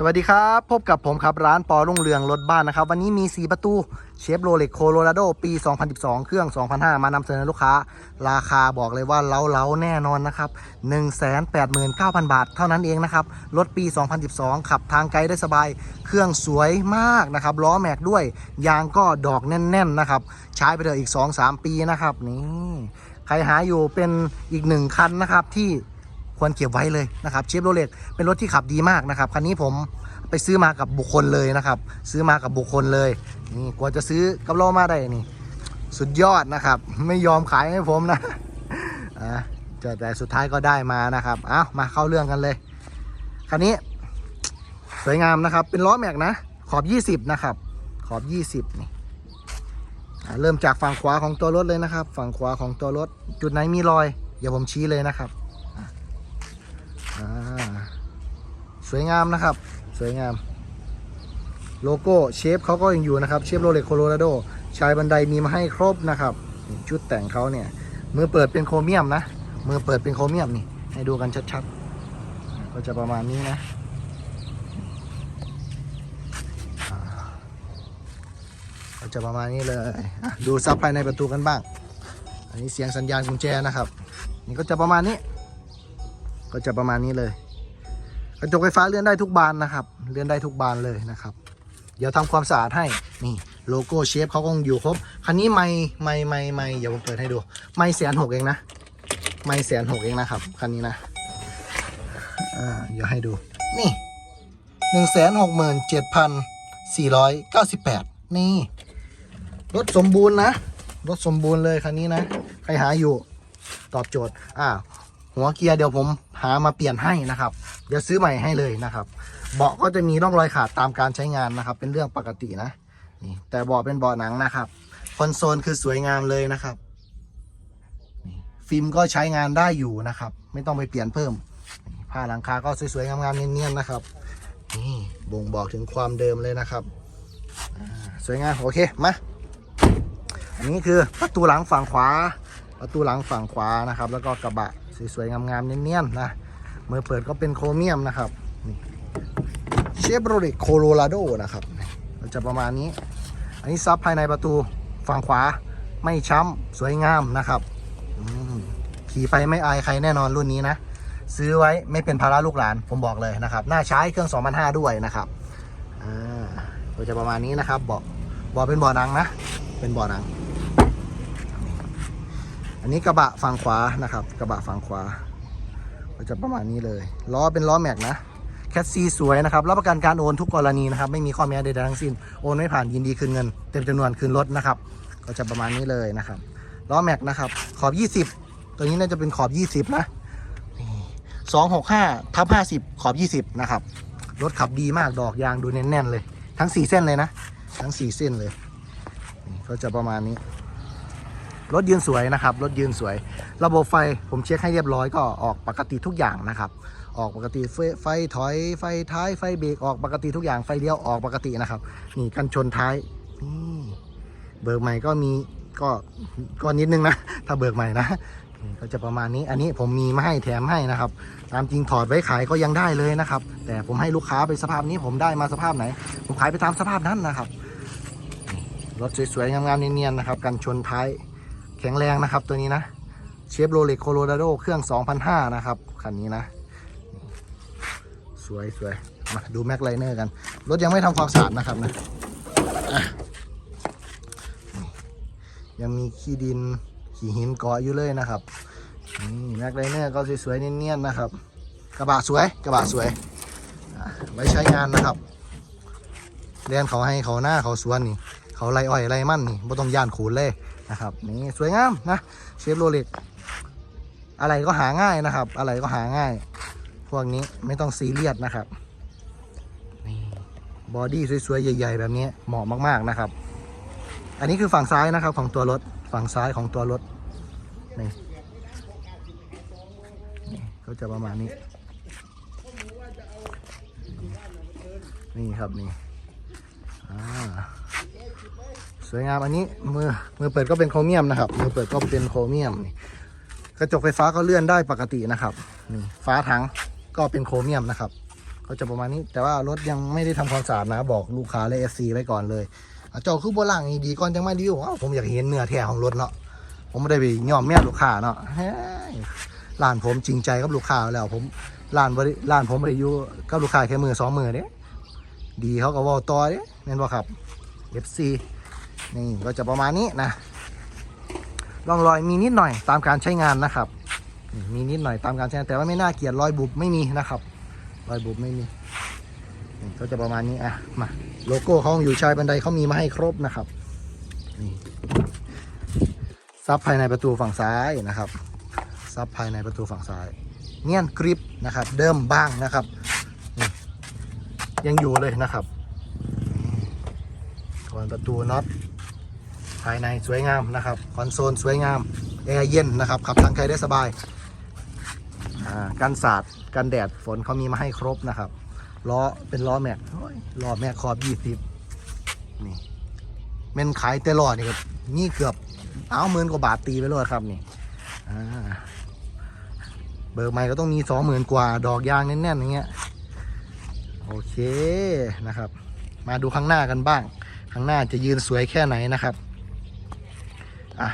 สวัสดีครับ พบกับผมครับ ร้านปอรุ่งเรืองรถบ้านนะครับ วันนี้มี 4 ประตูเชฟโรเล็กโคโลราโดปี 2012 เครื่อง 2005 มานำเสนอลูกค้า ราคาบอกเลยว่าเล้าๆแน่นอนนะครับ 189,000 บาทเท่านั้นเองนะครับ รถปี 2012 ขับทางไกลได้สบาย เครื่องสวยมากนะครับ ล้อแม็กด้วย ยางก็ดอกแน่น ๆ นะครับ ใช้ไปเถอะอีก 2-3 ปีนะครับนี่ใครหาอยู่เป็นอีกหนึ่งคันนะครับที่ ควรเก็บไว้เลยนะครับเชฟโรเล็ตเป็นรถที่ขับดีมากนะครับคันนี้ผมไปซื้อมากับบุคคลเลยนะครับซื้อมากับบุคคลเลยนี่กว่าจะซื้อกับเรามาได้นี่ สุดยอดนะครับ ไม่ยอมขายให้ผมนะอะแต่สุดท้ายก็ได้มานะครับเอามาเข้าเรื่องกันเลยคันนี้สวยงามนะครับ เป็นล้อแม็กนะ ขอบ 20 นะครับ ขอบ 20 นี่เริ่มจากฝั่งขวาของตัวรถเลยนะครับ ฝั่งขวาของตัวรถ จุดไหนมีรอยเดี๋ยวผมชี้เลยนะครับ อ่า สวยงามนะครับ สวยงาม โลโก้เชฟเขาก็ยังอยู่นะครับ เชฟโรเล็กโคโลราโดชายบันไดมีมาให้ครบนะครับ ชุดแต่งเขาเนี่ย มือเปิดเป็นโครเมียมนะ มือเปิดเป็นโครเมียมนี่ ให้ดูกันชัดๆ ก็จะประมาณนี้นะก็จะประมาณนี้เลย ดูซับภายในประตูกันบ้าง อันนี้เสียงสัญญาณกุญแจนะครับ นี่ก็จะประมาณนี้ ก็จะประมาณนี้เลย กระจกไฟฟ้าเลื่อนได้ทุกบานนะครับ เลื่อนได้ทุกบานเลยนะครับ เดี๋ยวทำความสะอาดให้ นี่โลโก้เชฟเขาคงอยู่ครบ คันนี้ไม่ไม่ไม่ไม่เดี๋ยวผมเปิดให้ดู ไม่แสนหกเองนะ ไม่แสนหกเองนะครับ คันนี้นะ อ่า เดี๋ยวให้ดู นี่หนึ่งแสนหกหมื่นเจ็ดพันสี่ร้อยเก้าสิบแปดนี่ รถสมบูรณ์นะ รถสมบูรณ์เลยคันนี้นะ ใครหาอยู่ ตอบโจทย์ อ่า หัวเกียร์เดี๋ยวผมหามาเปลี่ยนให้นะครับ เดี๋ยวซื้อใหม่ให้เลยนะครับ เบาะก็จะมีร่องรอยขาดตามการใช้งานนะครับ เป็นเรื่องปกตินะนี่แต่เบาะเป็นเบาะหนังนะครับคอนโซลคือสวยงามเลยนะครับฟิล์มก็ใช้งานได้อยู่นะครับ ไม่ต้องไปเปลี่ยนเพิ่มผ้าหลังคาก็สวยๆงามๆเนียนๆนะครับนี่บ่งบอกถึงความเดิมเลยนะครับสวยงามโอเคมาอันนี้คือประตูหลังฝั่งขวา ประตูหลังฝั่งขวานะครับ แล้วก็กระบะสวยๆงามๆเนียนๆนะ เมื่อเปิดก็เป็นโครเมียมนะครับเชฟโรเลตโคโลราโดนะครับจะประมาณนี้ อันนี้ซับภายในประตูฝั่งขวาไม่ช้ำสวยงามนะครับขี่ไปไม่อายใครแน่นอนรุ่นนี้นะ ซื้อไว้ไม่เป็นภาระลูกหลานผมบอกเลยนะครับ น่าใช้เครื่อง2005ด้วยนะครับอ่าก็จะประมาณนี้นะครับเบาะเบาะเป็นเบาะหนังนะ เป็นเบาะหนัง อันนี้กระบะฝั่งขวานะครับ กระบะฝั่งขวา ก็จะประมาณนี้เลย ล้อเป็นล้อแม็กนะ แคสซีสวยนะครับ รับประกันการโอนทุกกรณีนะครับ ไม่มีข้อแม้ใดๆทั้งสิ้น โอนไม่ผ่านยินดีคืนเงิน เต็มจำนวนคืนรถนะครับ ก็จะประมาณนี้เลยนะครับ ล้อแม็กนะครับ ขอบ 20 ตัวนี้น่าจะเป็นขอบ 20 นะ265ทับ50 ขอบ 20 นะครับ รถขับดีมากดอกยางดูแน่นๆเลย ทั้ง 4 เส้นเลยนะ ทั้ง 4 เส้นเลย ก็จะประมาณนี้ รถยืนสวยนะครับ รถยืนสวย ระบบไฟผมเช็คให้เรียบร้อยก็ออกปกติทุกอย่างนะครับ ออกปกติไฟถอยไฟท้ายไฟเบรกออกปกติทุกอย่างไฟเลี้ยวออกปกตินะครับนี่กันชนท้ายนี่เบิกใหม่ก็มีก็ก็นิดนึงนะ ถ้าเบิกใหม่นะก็จะประมาณนี้อันนี้ผมมีมาให้แถมให้นะครับ ตามจริงถอดไว้ขายก็ยังได้เลยนะครับ แต่ผมให้ลูกค้าไปสภาพนี้ผมได้มาสภาพไหน ผมขายไปตามสภาพนั้นนะครับรถสวยๆงามๆเนียนๆนะครับ กันชนท้าย แข็งแรงนะครับตัวนี้นะเชฟโรเล็กโคโลราโดเครื่อง 2005 นะครับ คันนี้นะ สวยสวยมาดูแม็กไลเนอร์กัน รถยังไม่ทำความสะอาดนะครับนะะยังมีขี้ดินขี้หินเกาะอยู่เลยนะครับนี่แม็กไลเนอร์ก็สวยๆเนียนๆนะครับ กระบะสวยกระบะสวยไว้ใช้งานนะครับเรียนเขาให้เขาหน้าเขาสวนนี่ เขาไล่อ้อยไล่มั่นนี่ไม่ต้องย่านขูนเลย นะครับนี่สวยงามนะเชฟโรเล็กอะไรก็หาง่ายนะครับ อะไรก็หาง่าย พวกนี้ไม่ต้องซีเรียสนะครับนี่บอดี้สวยๆ ใหญ่ ๆ แบบนี้เหมาะมากๆนะครับ อันนี้คือฝั่งซ้ายนะครับของตัวรถฝั่งซ้ายของตัวรถนี่นี่ก็จะประมาณนี้ นี่ครับนี่อ่า สวยงามอันนี้มือมือเปิดก็เป็นโครเมียมนะครับมือเปิดก็เป็นโครเมียมกระจกไฟฟ้าก็เลื่อนได้ปกตินะครับนี่ฟ้าถังก็เป็นโครเมียมนะครับก็จะประมาณนี้แต่ว่ารถยังไม่ได้ทำความสะอาดนะบอกลูกค้าและเอฟซีไว้ก่อนเลยเจ้าคือโบล่างดีก่อนจังไมาดีว้าผมอยากเห็นเนื้อแท้ของรถเนาะผมไม่ได้ไปย่อมแม่ลูกค้าเนาะเฮ้ยร้านผมจริงใจกับลูกค้าแล้วผมร้านบริร้านผมบริยูกับลูกค้าแค่มือสองมือเด้ดีเขาก็ว่าต่อเด้แม่นบ่ครับ FC นี่ก็จะประมาณนี้นะร่องรอยมีนิดหน่อยตามการใช้งานนะครับ มีนิดหน่อยตามการใช้งานแต่ว่าไม่น่าเกลียดรอยบุบไม่มีนะครับ รอยบุบไม่มีนี่ก็จะประมาณนี้อะมาโลโก้เขาอยู่ชายบันไดเขามีมาให้ครบนะครับนี่ซับภายในประตูฝั่งซ้ายนะครับซับภายในประตูฝั่งซ้ายเนียนกริปนะครับ เดิมบ้างนะครับยังอยู่เลยนะครับ ก่อนประตูน็อตภายในสวยงามนะครับคอนโซลสวยงามแอร์เย็นนะครับขับทางไกลได้สบายอ่ากันสาดกันแดดฝนเขามีมาให้ครบนะครับล้อเป็นล้อแม็กล้อแม็กขอบยี่สิบนี่เมนขายแต่ล้อนี่ครับนี่เกือบเอาหมื่นกว่าบาทตีไปเลยครับนี่เบอร์ใหม่ก็ต้องมีสองหมื่นกว่าดอกยางแน่นๆอย่างเงี้ยโอเคนะครับ มาดูข้างหน้ากันบ้าง ข้างหน้าจะยืนสวยแค่ไหนนะครับอะ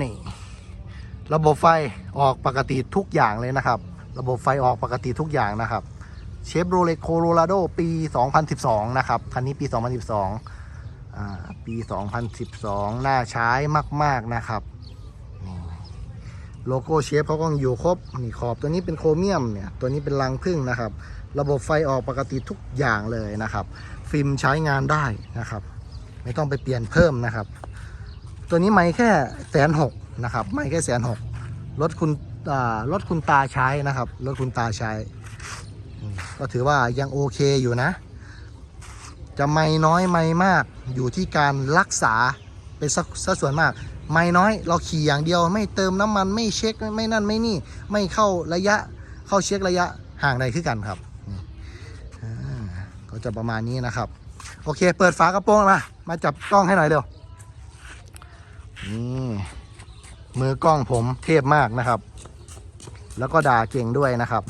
นี่ ระบบไฟออกปกติทุกอย่างเลยนะครับ ระบบไฟออกปกติทุกอย่างนะครับเชฟโรเลตโคโรราโดปี 2012 นะครับ คันนี้ปี 2012 อ่า ปี 2012 น่าใช้มาก ๆ นะครับ โลโก้เชฟเขาก็อยู่ครบนี่ขอบตัวนี้เป็นโครเมียมเนี่ยตัวนี้เป็นรังพึ่งนะครับ ระบบไฟออกปกติทุกอย่างเลยนะครับ ฟิล์มใช้งานได้นะครับ ไม่ต้องไปเปลี่ยนเพิ่มนะครับ ตัวนี้ไม่แค่แสนหกนะครับ ไม่แค่แสนหกรถคุณรถคุณตาใช้นะครับรถคุณตาใช้ ก็ถือว่ายังโอเคอยู่นะ จะไม่น้อยไม่มากอยู่ที่การรักษาเป็นสสัดส่วนมาก ไม่น้อยเราขี่อย่างเดียวไม่เติมน้ำมันไม่เช็คไม่นั่นไม่นี่ ไม่เข้าระยะเข้าเช็คระยะห่างใดคือกันครับก็จะประมาณนี้นะครับ โอเค เปิดฝากระโปรงมามาจับกล้องให้หน่อยเร็วนี่มือกล้องผมเทพมากนะครับ แล้วก็ด่าเก่งด้วยนะครับ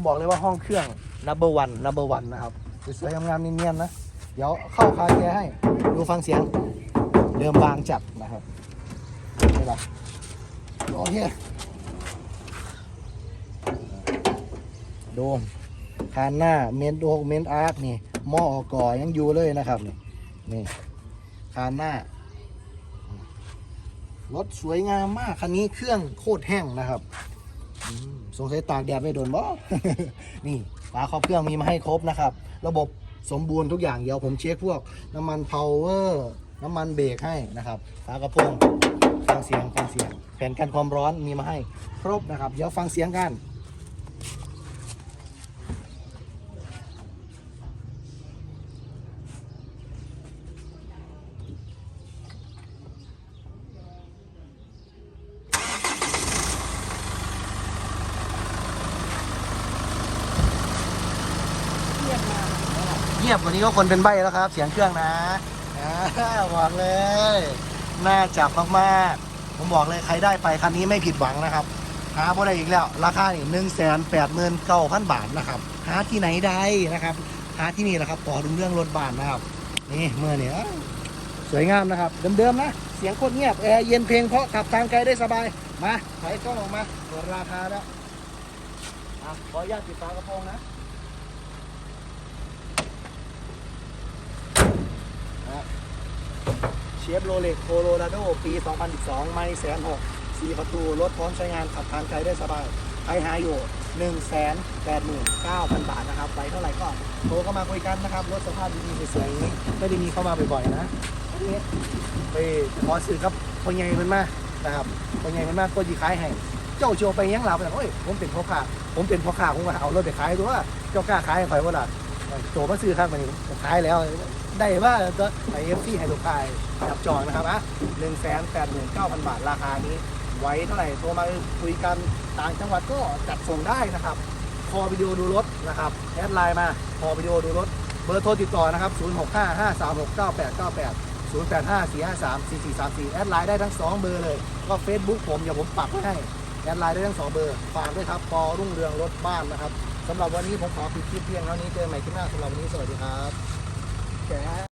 ผมบอกเลยว่าห้องเครื่อง number one number one นะครับสวยๆงามๆเนียนๆนะ เดี๋ยวเข้าคาแกให้ ดูฟังเสียง เดิมบางจัดนะครับนี่ละโอเคโดมคานหน้าเมนโดเมนอาร์ตนี่หม้อออกอยังอยู่เลยนะครับนี่นี่คานหน้ารถสวยงามมากคันนี้เครื่องโคตรแห้งนะครับ สงสัยตากแดดไม่โดนบ่ นี่ฝาครอบเครื่องมีมาให้ครบนะครับ ระบบสมบูรณ์ทุกอย่างเดี๋ยวผมเช็คพวกน้ำมันพาวเวอร์น้ำมันเบรกให้นะครับ ฝากระโปรงฟังเสียงฟังเสียง แผ่นกันความร้อนมีมาให้ ครบนะครับ เดี๋ยวฟังเสียงกัน เงียบว่านี้ก็คนเป็นใบแล้วครับ เสียงเครื่องนะอ่าบอกเลย น่าจับมากๆ ผมบอกเลยใครได้ไปคันนี้ไม่ผิดหวังนะครับ หาบ่ได้อีกแล้ว ราคานี่หนึ่งแสนแปดหมื่นเก้าพันบาทนะครับ หาที่ไหนได้นะครับ หาที่นี่แหละครับต่อถึงเรื่องรถบ้านนะครับ นี่เมื่อเนี่ยสวยงามนะครับ เดิมๆนะ เสียงโคตรเงียบแอร์เย็นเพลงเพราะขับทางไกลได้สบาย มาถอยกล้องออกมาตรวจราคาแล้วอะขออนุญาตปิดฝากระโปรงนะ เชฟโรเล็กโคโลราโดปี 2012 ไม่แสนหกสี่ประตู รถพร้อมใช้งานขับทางไกลได้สบายใครหาอยู่ 1 8 9 0 0 0 บาทนะครับ ไปเท่าไหร่ก็โทรเข้ามาคุยกันนะครับ รถสภาพดีๆสวยๆไม่ได้มีเข้ามาบ่อยๆนะไปขอซื้อครับพอใหญ่มันมานะครับพอใหญ่มันมาก็ยีขายให้เจ้าโจไปยังเราไปโอ้ยผมเป็นพ่อค้าผมเป็นพ่อค้าผมก็เอารถไปขายตัวเจ้ากล้าขายให้ใครวะล่ะ โจมาซื้อครับวันนี้ขายแล้ว ได้ว่าจะไอเอฟซีให้ลูกค้าจับจองนะครับอะหนึ่งแสนแปดหมื่นเก้าพันบาทราคานี้ ไว้เท่าไหร่โทรมาคุยกันต่างจังหวัดก็จัดส่งได้นะครับ คอวิดีโอดูรถนะครับแอดไลน์มาคอวิดีโอดูรถเบบอร์โทรติดต่อนะครับ 0655369898 0854534434 แอดไลน์ได้ทั้ง 2 เบอร์เลย ก็ Facebook ผม เดี๋ยวผมปักไว้ให้ แอดไลน์ได้ทั้ง 2 เบอร์ ฝากด้วยครับ ปอรุ่งเรืองรถบ้านนะครับ สำหรับวันนี้ผมขอปิดคลิปเพียงเท่านี้เจอกันใหม่คลิปหน้าสำหรับวันนี้สวัสดีครับแก